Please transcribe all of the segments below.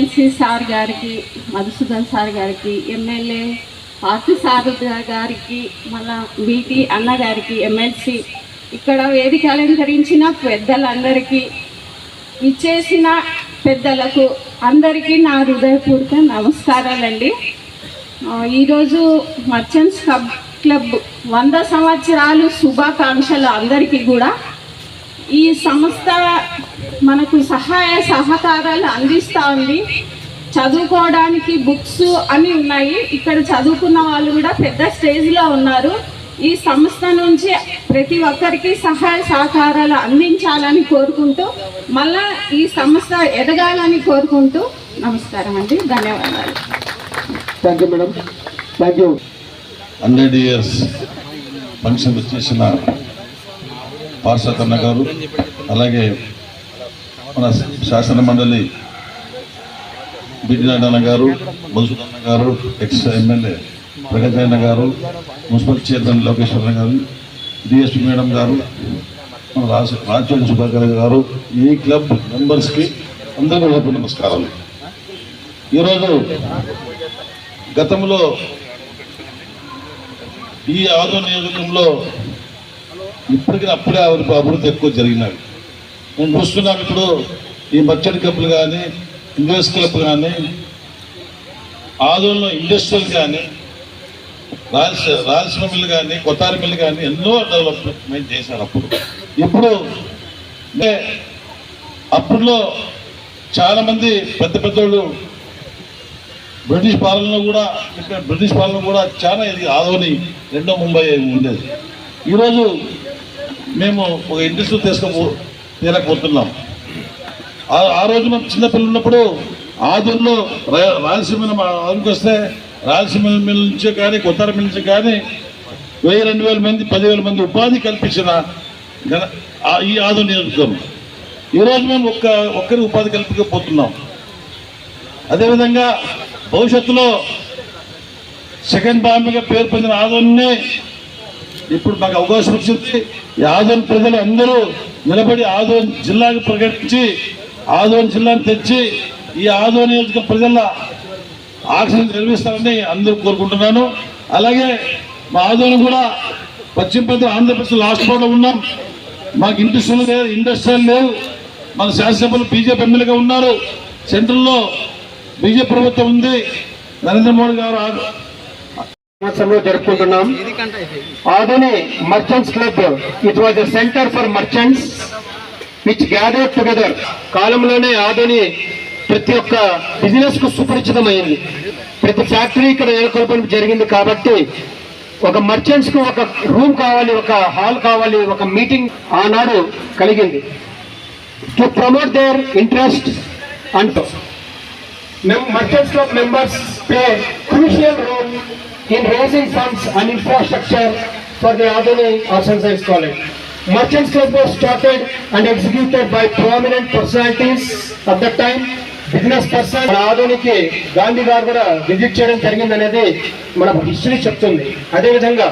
MLC sir గారికి Madhusudan sir గారికి MLA party sir గారికి మళ్ళా బీటీ అన్న గారికి ఎమ్మెల్సీ ఇక్కడ వేదిక అలంకరించిన పెద్దలందరికీ ఇచ్చేసిన పెద్దలకు అందరికీ నా హృదయపూర్వక నమస్కారాలండి. ఈరోజు మర్చెంట్స్ కబ్ క్లబ్ వంద సంవత్సరాలు శుభాకాంక్షలు అందరికీ కూడా. ఈ సంస్థ మనకు సహాయ సహకారాలు అందిస్తూ ఉంది. చదువుకోవడానికి బుక్స్ అన్నీ ఉన్నాయి. ఇక్కడ చదువుకున్న వాళ్ళు కూడా పెద్ద స్టేజ్లో ఉన్నారు. ఈ సంస్థ నుంచి ప్రతి ఒక్కరికి సహాయ సహకారాలు అందించాలని కోరుకుంటూ మళ్ళా ఈ సంస్థ ఎదగాలని కోరుకుంటూ నమస్కారం అండి. ధన్యవాదాలు. Thank you madam thank you hundred years function పార్షత్ అన్న గారు అలాగే మన శాసన మండలి బిడ్డినాయుడు గారు మధుసూదన్న గారు ఎక్స్ ఎమ్మెల్యే ప్రగతి గారు మున్సిపల్ చైర్మన్ లోకేశ్వర గారు డిఎస్పీ మేడం గారు మన రాజ రాజ్యం సుధాకర్ గారు ఈ క్లబ్ మెంబర్స్కి అందరికీ హృదయపూర్వక నమస్కారాలు. ఈరోజు గతంలో ఈ ఆదో నియోజకంలో ఇప్పటికీ అప్పుడే అభివృద్ధి అభివృద్ధి ఎక్కువ జరిగినవి నేను చూస్తున్నాను ఇప్పుడు ఈ మర్చెంట్ క్లబ్లు కానీ ఇన్వెస్ట్ క్లబ్ కానీ ఆదోళన ఇండస్ట్రియల్ కానీ రాయలసీ రాయలసీమ మిల్లు కానీ కొత్తారి మిల్లు కానీ ఎన్నో డెవలప్మెంట్ చేశారు అప్పుడు. ఇప్పుడు అంటే అప్పుడులో చాలామంది పెద్ద పెద్దోళ్ళు బ్రిటిష్ పాలనలో కూడా బ్రిటిష్ పాలన కూడా చాలా ఇది ఆదోని రెండో ముంబై ఉండేది. ఈరోజు మేము ఒక ఇండస్ట్రీ తీసుకోపో తీరకపోతున్నాం ఆ- ఆ రోజు మనం చిన్నపిల్లలు ఉన్నప్పుడు ఆదుల్లో రాయలసీమ ఆదోనికి వస్తే రాయలసీమ మిల్ నుంచి కానీ కొత్త మిల్ నుంచి కానీ వెయ్యి రెండు వేల మంది పదివేల మంది ఉపాధి కల్పించిన ఈ ఆదు నియోజకవర్గం. ఈరోజు మేము ఒక్క ఒక్కరి ఉపాధి కల్పించకపోతున్నాం. అదేవిధంగా భవిష్యత్తులో సెకండ్ బాంబేగా పేరు పొందిన ఆదోన్నే ఇప్పుడు మాకు అవకాశం వచ్చింది. ఈ ఆదోన్ ప్రజలు అందరూ నిలబడి ఆదోన్ జిల్లాకు ప్రకటించి ఆదోన్ జిల్లాను తెచ్చి ఈ ఆదోన్ నియోజక ప్రజల ఆక్సిజన్ నిర్మిస్తారని అందరూ కోరుకుంటున్నాను. అలాగే మా ఆదోని కూడా పశ్చిమ ప్రాంతం ఆంధ్రప్రదేశ్ లాస్ట్ పార్ట్లో ఉన్నాం. మాకు ఇండస్ట్రియల్ లేదు ఇండస్ట్రియల్ లేవు. మన శాసనసభలు బీజేపీ ఎమ్మెల్యేగా ఉన్నారు. సెంట్రల్లో బీజేపీ ప్రభుత్వం ఉంది. నరేంద్ర మోడీ గారు ఆ- సంవత్సరంలో జరుపుకుంటున్నాం. Adoni merchants club it was a centre for merchants which gather together కాలంలోనే ఆధుని ప్రతి ఒక్క బిజినెస్కు సుపరిచితమైంది. ప్రతి ఫ్యాక్టరీ ఇక్కడ నెలకొల్పడం జరిగింది కాబట్టి ఒక మర్చెంట్స్కు ఒక రూమ్ కావాలి ఒక హాల్ కావాలి ఒక మీటింగ్ ఆనాడు కలిగింది. టు ప్రమోట్ దేర్ ఇంట్రెస్ట్ అంటూ merchants club members play crucial role in raising funds and infrastructure for the Adani Arts Science College. Merchants Club was started and executed by prominent personalities at that time. Business person మన ఆధునికి గాంధీ గారు కూడా visit చేయడం జరిగింది అనేది మన history చెప్తుంది అదేవిధంగా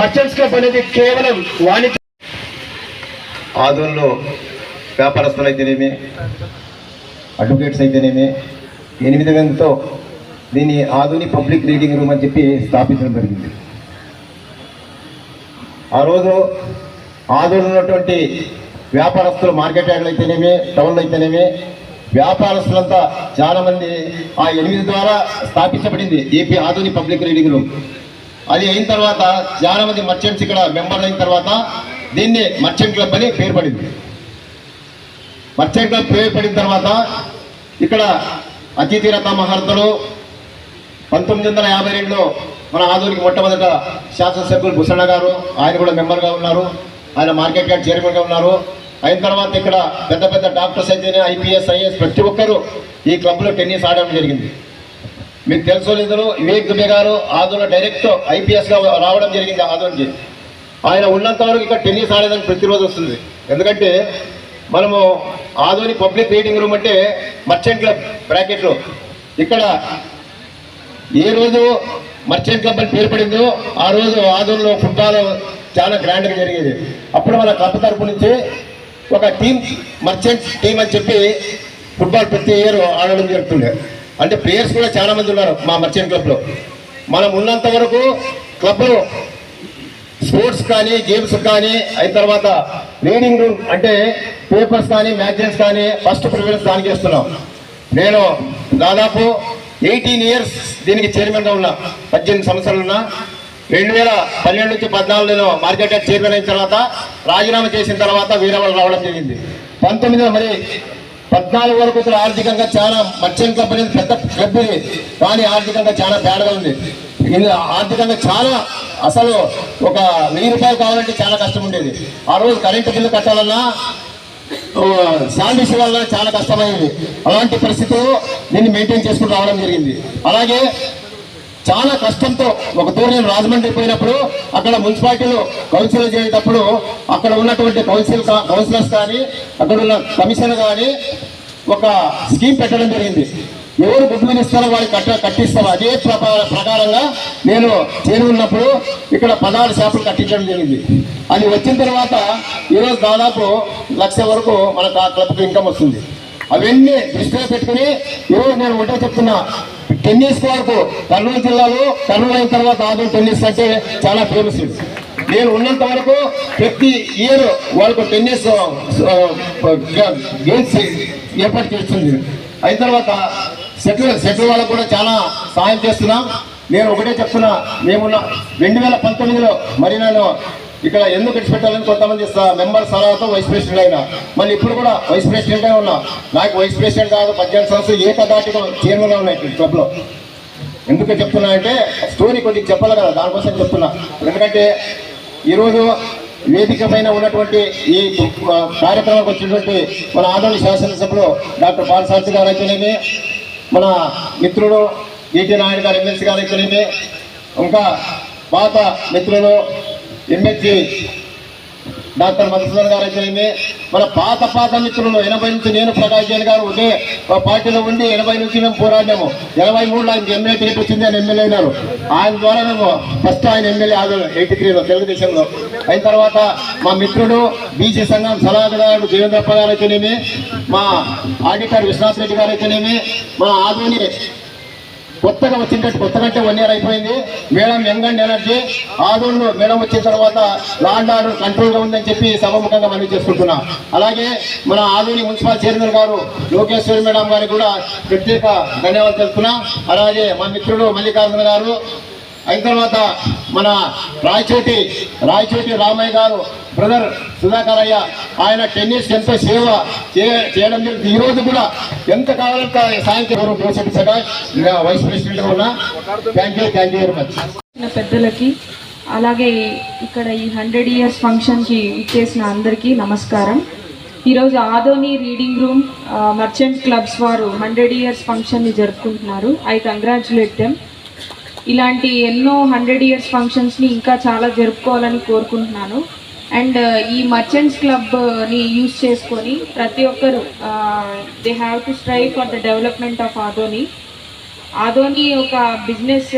మర్చెంట్స్ క్లబ్ అనేది కేవలం వాణిజ్య ఆదోన్లో వ్యాపారస్తులు అయితేనేమి అడ్వకేట్స్ అయితేనేమి ఎనిమిది వేలతో దీన్ని ఆధుని పబ్లిక్ రీడింగ్ రూమ్ అని చెప్పి స్థాపించడం జరిగింది. ఆ రోజు ఆధులు ఉన్నటువంటి వ్యాపారస్తులు మార్కెట్ యార్డ్లు అయితేనేమి టౌన్లు అయితేనేమి వ్యాపారస్తులంతా చాలా మంది ఆ ఎనిమిది ద్వారా స్థాపించబడింది AP Adoni public reading room. అది అయిన తర్వాత చాలా మంది మర్చెంట్స్ ఇక్కడ మెంబర్లు అయిన తర్వాత దీన్ని మర్చెంట్ క్లబ్ అని పేరు పడింది. మర్చెంట్ క్లబ్ పేరు పడిన తర్వాత ఇక్కడ అతిథి రథ మహర్తలు పంతొమ్మిది వందల యాభై రెండులో మన ఆధునిక మొట్టమొదట శాసనసభ్యులు భూషణ గారు ఆయన కూడా మెంబర్గా ఉన్నారు. ఆయన మార్కెట్ గార్డ్ చైర్మన్గా ఉన్నారు. అయిన తర్వాత ఇక్కడ పెద్ద పెద్ద డాక్టర్స్ అయితే ఐపీఎస్ ఐఏఎస్ ప్రతి ఒక్కరూ ఈ క్లబ్లో టెన్నిస్ ఆడడం జరిగింది. మీకు తెలుసో లేదో వివేక్ దుబే గారు ఆదోలో డైరెక్ట్ ఐపీఎస్గా రావడం జరిగింది ఆదోనికి ఆయన ఉన్నంత వరకు ఇక్కడ టెన్నిస్ ఆడేదానికి ప్రతిరోజు వస్తుంది. ఎందుకంటే మనము ఆదోని పబ్లిక్ రీడింగ్ రూమ్ అంటే మర్చెంట్ క్లబ్ బ్రాకెట్లో. ఇక్కడ ఏ రోజు మర్చెంట్ క్లబ్ అని పేరు పడిందో ఆ రోజు ఆదోన్లో ఫుట్బాల్ చాలా గ్రాండ్గా జరిగేది. అప్పుడు మన క్లబ్ తరపు నుంచి ఒక టీం మర్చెంట్ టీం అని చెప్పి ఫుట్బాల్ ప్రతి ఇయర్ ఆడడం జరుగుతుండే. అంటే ప్లేయర్స్ కూడా చాలా మంది ఉన్నారు మా మర్చెంట్ క్లబ్లో మనం ఉన్నంత వరకు క్లబ్లో స్పోర్ట్స్ కానీ గేమ్స్ కానీ అయిన తర్వాత రీడింగ్ రూమ్ అంటే పేపర్స్ కానీ మ్యాగజైన్స్ కానీ ఫస్ట్ ప్రిఫరెన్స్ దానికి ఇస్తున్నాం. నేను దాదాపు ఎయిటీన్ ఇయర్స్ దీనికి చైర్మన్గా ఉన్నా పద్దెనిమిది సంవత్సరాలు ఉన్నా. రెండు వేల పన్నెండు నుంచి పద్నాలుగులో మార్కెట్ చైర్మన్ అయిన తర్వాత రాజీనామా చేసిన తర్వాత వీరవల్ రావడం జరిగింది. పంతొమ్మిదిలో మరి పద్నాలుగు వరకు కూడా ఆర్థికంగా చాలా మర్చెంట్ కంపెనీ పెద్ద క్లబ్ ఇది. కానీ ఆర్థికంగా చాలా తేడాగా ఉంది. ఇది ఆర్థికంగా చాలా అసలు ఒక వెయ్యి రూపాయలు కావాలంటే చాలా కష్టం ఉండేది. ఆ రోజు కరెంటు బిల్లు కట్టాలన్నా శాలరీస్ వల్ల చాలా కష్టమైంది. అలాంటి పరిస్థితుల్లో దీన్ని మెయింటైన్ చేసుకుని రావడం జరిగింది. అలాగే చాలా కష్టంతో ఒక తూరు నేను రాజమండ్రి పోయినప్పుడు అక్కడ మున్సిపాలిటీలో కౌన్సిలర్ చేసేటప్పుడు అక్కడ ఉన్నటువంటి కౌన్సిల్ కా- కౌన్సిలర్స్ కానీ అక్కడ ఉన్న కమిషనర్ కానీ ఒక స్కీమ్ పెట్టడం జరిగింది. ఎవరు గుడ్లు ఇస్తారో వాళ్ళకి కట్ట కట్టిస్తారు అదే ప్రకారంగా నేను చేరుకున్నప్పుడు ఇక్కడ పదహారు షాపులు కట్టించడం జరిగింది. అది వచ్చిన తర్వాత ఈరోజు దాదాపు లక్ష వరకు మనకు ఆ క్లబ్కి ఇన్కమ్ వస్తుంది. అవన్నీ దృష్టిలో పెట్టుకుని ఈరోజు నేను ఒకటే చెప్తున్నా. టెన్నిస్ వరకు కర్నూలు జిల్లాలో కర్నూలు అయిన తర్వాత ఆదు టెన్నిస్ అంటే చాలా ఫేమస్ నేను ఉన్నంత వరకు ప్రతి ఇయర్ వాళ్ళకు టెన్నిస్ గేమ్స్ ఏర్పాటు చేస్తుంది. అయిన తర్వాత సెటిల్ సెటిల్ వాళ్ళకు కూడా చాలా సహాయం చేస్తున్నాం. నేను ఒకటే చెప్తున్నా మేమున్న రెండు వేల పంతొమ్మిదిలో మరి నేను ఇక్కడ ఎందుకు విడిచిపెట్టాలని కొంతమంది మెంబర్ సలహాతో వైస్ ప్రెసిడెంట్ అయినా. మళ్ళీ ఇప్పుడు కూడా వైస్ ప్రెసిడెంట్ ఉన్నా. నాకు వైస్ ప్రెసిడెంట్ కాదు పద్దెనిమిది సంవత్సరాలు ఏకదాటిగా చైర్మన్ ఉన్నాయి క్లబ్లో. ఎందుకు చెప్తున్నా అంటే స్టోరీ కొద్దిగా చెప్పాలి కదా దానికోసం చెప్తున్నా. ఎందుకంటే ఈరోజు వేదిక పైన ఉన్నటువంటి ఈ కార్యక్రమానికి వచ్చినటువంటి మన ఆదరణ శాసనసభలో డాక్టర్ పాలసారథి గారు అయితేనేమి మన మిత్రుడు ఈటీ నాయుడు గారు ఎమ్మెల్సీ గారు అయితేనేమి ఇంకా పాత మిత్రులు ఎమ్మెల్సీ డాక్టర్ మధుసూదన్ గారు అయితేనేమి మన పాత పాత మిత్రులు ఎనభై నుంచి నేను ప్రకాష్ జైన్ గారు ఉండే పార్టీలో ఉండి ఎనభై నుంచి మేము పోరాడాము ఎనభై మూడులో ఆయన ఎమ్మెల్యే టికెట్ వచ్చింది ఆయన ఎమ్మెల్యే అయినారు. ఆయన ద్వారా మేము ఫస్ట్ ఆయన ఎమ్మెల్యే ఆదు ఎయిటీ త్రీలో తెలుగుదేశంలో. అయిన తర్వాత మా మిత్రుడు బీసీ సంఘం సలహాదారుడు దేవేంద్రప్ప గారు అయితేనేమి మా ఆడిటర్ విశ్వనాథ్ రెడ్డి గారు అయితేనేమి మా ఆధుని కొత్తగా వచ్చినట్టు కొత్తగా అంటే వన్ ఇయర్ అయిపోయింది. Madam young and energy. ఆదోళ్ళు madam వచ్చిన తర్వాత లాండ్ ఆర్డర్ కంట్రోల్గా ఉందని చెప్పి సభముఖంగా మనం చేసుకుంటున్నా. అలాగే మన ఆదోని మున్సిపల్ చైర్మన్ గారు లోకేశ్వరి మేడం గారికి కూడా ప్రత్యేక ధన్యవాదాలు తెలుపుతున్నా. అలాగే మా మిత్రుడు మల్లికార్జున గారు. అయిన తర్వాత మన రాయచోటి రాయచోటి రామయ్య గారు బ్రదర్ సుధాకర్ అయ్య ఆయన టెన్నిస్ ఎంత సేవ చేయడం జరిగింది. ఈ రోజు కూడా ఎంత కావాలంటే సాయంత్రం ప్రోత్సహించగా వైస్ ప్రెసిడెంట్గా ఉన్నా. Thank you thank you very much పెద్దలకి అలాగే ఇక్కడ ఈ హండ్రెడ్ ఇయర్స్ ఫంక్షన్కి ఇచ్చేసిన అందరికీ నమస్కారం. ఈరోజు Adoni reading room merchant clubs వారు హండ్రెడ్ ఇయర్స్ ఫంక్షన్ని జరుపుకుంటున్నారు. I congratulate them. ఇలాంటి ఎన్నో హండ్రెడ్ ఇయర్స్ ఫంక్షన్స్ని ఇంకా చాలా జరుపుకోవాలని కోరుకుంటున్నాను. అండ్ uh, ఈ మర్చెంట్స్ క్లబ్ని యూజ్ చేసుకొని ప్రతి ఒక్కరు they have to strive for the development of Adoni Adoni ఒక బిజినెస్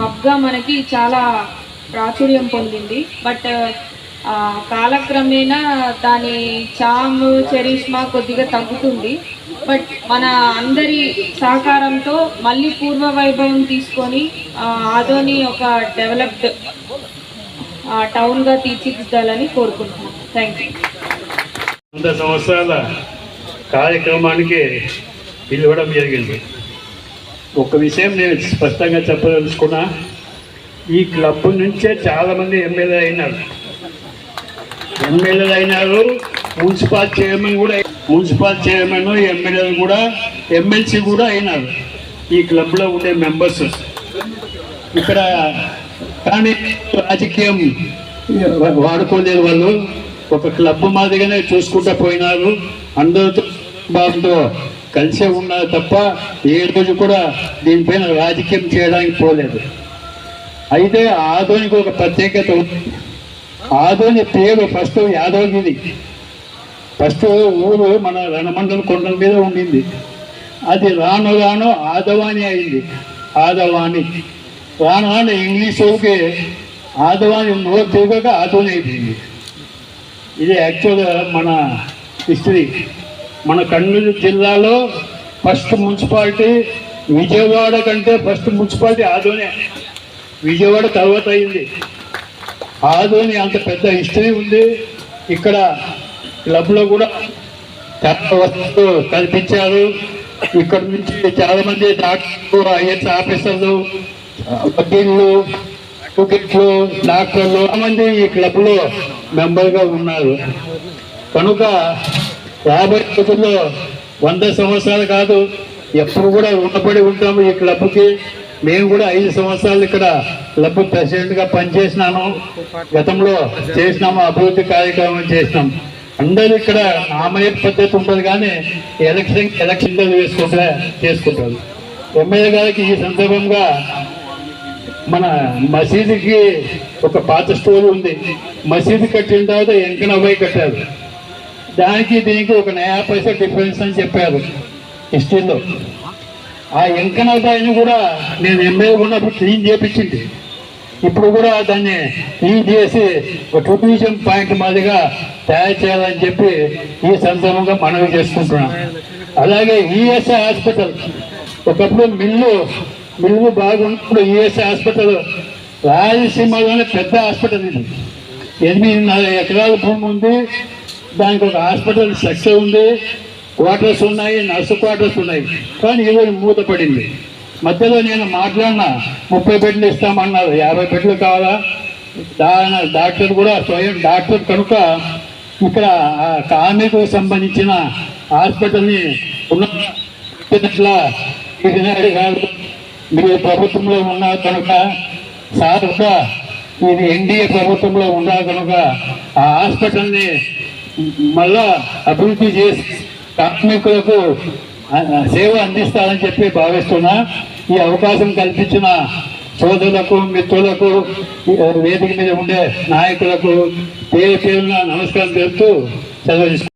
హబ్గా uh, మనకి చాలా ప్రాచుర్యం పొందింది. బట్ uh, కాలక్రమేణా దాని చామ్ చరిష్మా కొద్దిగా తగ్గుతుంది. బట్ మన అందరి సహకారంతో మళ్ళీ పూర్వ వైభవం తీసుకొని ఆధోని ఆదోని ఒక డెవలప్డ్ టౌన్గా తీర్చిదిద్దాలని కోరుకుంటున్నాను థ్యాంక్ యూ వంద సంవత్సరాల కార్యక్రమానికి పిలవడం జరిగింది. ఒక విషయం నేను స్పష్టంగా చెప్పదలుచుకున్నా ఈ క్లబ్ నుంచే చాలామంది ఎమ్మెల్యేలు అయినారు. ఎమ్మెల్యేలు అయినారు మున్సిపల్ చైర్మన్ కూడా మున్సిపల్ చైర్మన్ ఎమ్మెల్యేలు కూడా ఎమ్మెల్సీ కూడా అయినారు. ఈ క్లబ్లో ఉండే మెంబర్స్. ఇక్కడ కానీ రాజకీయం వాడుకోలేదు వాళ్ళు ఒక క్లబ్ మాదిరిగానే చూసుకుంటూ పోయినారు. అందరితో బాబుతో కలిసే ఉన్నారు తప్ప ఏ రోజు కూడా దీనిపైన రాజకీయం చేయడానికి పోలేదు. అయితే ఆదోనికి ఒక ప్రత్యేకత ఉంది. ఆదోని పేరు ఫస్ట్ యాదవగిరి ఫస్ట్ ఊరు మన రణమండల కొండల మీద ఉండింది. అది రాను రాను ఆదవాణి అయింది. ఆదవాణి. ఆదవాని రాను రాను ఆదవాని నోరు తిరగక ఆదోని అయిపోయింది. ఇది యాక్చువల్గా మన హిస్టరీ మన కర్నూలు జిల్లాలో ఫస్ట్ మున్సిపాలిటీ విజయవాడ కంటే ఫస్ట్ మున్సిపాలిటీ ఆదోనే విజయవాడ తర్వాత అయింది. ఆదోని అంత పెద్ద హిస్టరీ ఉంది. ఇక్కడ క్లబ్లో కూడా చాలా వస్తువులు కల్పించారు. ఇక్కడ నుంచి చాలామంది డాక్టర్లు ఐఎస్ ఆఫీసర్లు వకీళ్ళు అడ్వకేట్లు డాక్టర్లు మంది ఈ క్లబ్లో మెంబర్గా ఉన్నారు. కనుక రాబోయే రోజుల్లో వంద సంవత్సరాలు కాదు ఎప్పుడు కూడా రుణపడి ఉంటాము ఈ క్లబ్కి. మేము కూడా ఐదు సంవత్సరాలు ఇక్కడ క్లబ్ ప్రెసిడెంట్గా పనిచేసినాను గతంలో చేసినాము అభివృద్ధి కార్యక్రమం చేసినాం అందరూ ఇక్కడ నామయ పద్ధతి ఉంటుంది కానీ ఎలక్షన్ ఎలక్షన్ వేసుకుంటే చేసుకుంటారు. ఎమ్మెల్యే గారికి ఈ సందర్భంగా మన మసీదుకి ఒక పాత స్టోర్ ఉంది. మసీదు కట్టిన తర్వాత ఎంకనబ్బాయి కట్టారు. దానికి దీనికి ఒక నయా పైసా డిఫరెన్స్ అని చెప్పారు హిస్టరీలో ఆ ఎంకనబ్బాయిని కూడా నేను ఎమ్మెల్యే ఉన్నప్పుడు క్లీన్ చేపించింది. ఇప్పుడు కూడా దాన్ని క్లీన్ చేసి ఒక టూరిజం పాయింట్ మాదిరిగా తయారు చేయాలని చెప్పి ఈ సందర్భంగా మనవి చేసుకుంటున్నాం అలాగే ఈఎస్ఐ హాస్పిటల్. ఒకప్పుడు మిల్లు మిల్లు బాగున్నప్పుడు ఈఎస్ఐ హాస్పిటల్ రాయలసీమలోనే పెద్ద హాస్పిటల్ ఇది. ఎనిమిదిన్నర ఎకరాల భూమి ఉంది. దానికి ఒక హాస్పిటల్ స్ట్రక్చర్ ఉంది. క్వార్టర్స్ ఉన్నాయి నర్సు క్వార్టర్స్ ఉన్నాయి. కానీ ఈరోజు మూతపడింది మధ్యలో నేను మాట్లాడిన ముప్పై బెడ్లు ఇస్తామన్నారు. యాభై బెడ్లు కావాలా? దా- డాక్టర్ కూడా స్వయం డాక్టర్ కనుక ఇక్కడ ఆ కార్మికులకు సంబంధించిన హాస్పిటల్ని ఉన్నట్ల గారు మీరు ప్రభుత్వంలో ఉన్నారు కనుక సార్ కూడా ఇది ఎన్డీఏ ప్రభుత్వంలో ఉన్నారు కనుక ఆ హాస్పిటల్ని మళ్ళా అభివృద్ధి చేసి కార్మికులకు సేవ అందిస్తారని చెప్పి భావిస్తున్నా ఈ అవకాశం కల్పించిన సోదరులకు మిత్రులకు వేదిక మీద ఉండే నాయకులకు పేరు పేరున నమస్కారం తెలుపుతూ సెలవు